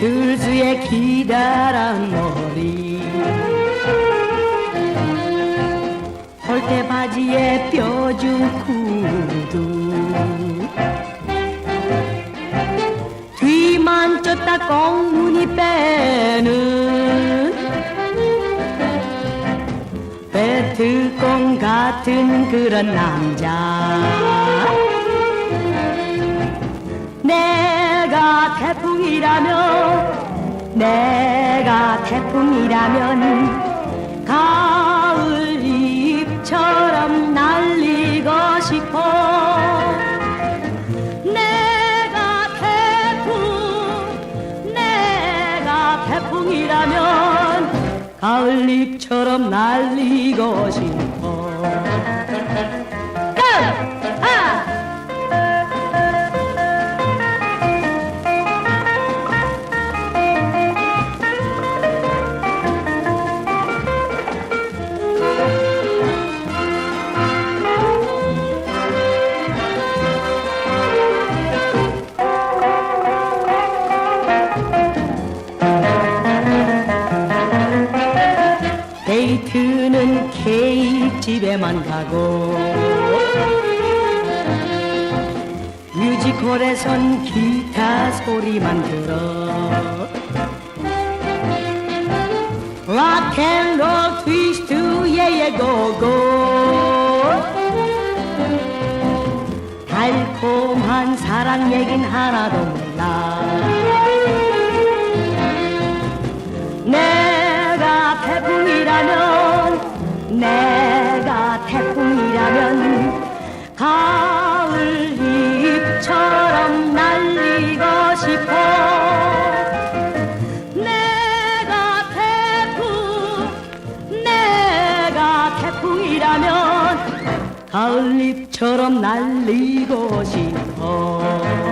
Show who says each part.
Speaker 1: 들수의 기다란 머리. 홀대 바지에 뼈준 구두. 뒤만 쫓다 꽁무니 빼는 배트공 같은 그런 남자. 태풍이라면 내가 태풍이라면 가을 잎처럼 날리고 싶어. 내가 태풍 내가 태풍이라면 가을 잎처럼 날리고 싶어 데이트는 케이크 집에만 가고 뮤지컬에선 기타 소리만 들어. 락앤롤 트위스트 예예 고고. 달콤한 사랑 얘긴 하나도 몰라 가을 잎처럼 날리고 싶어. 내가 태풍 내가 태풍이라면 가을 잎처럼 날리고 싶어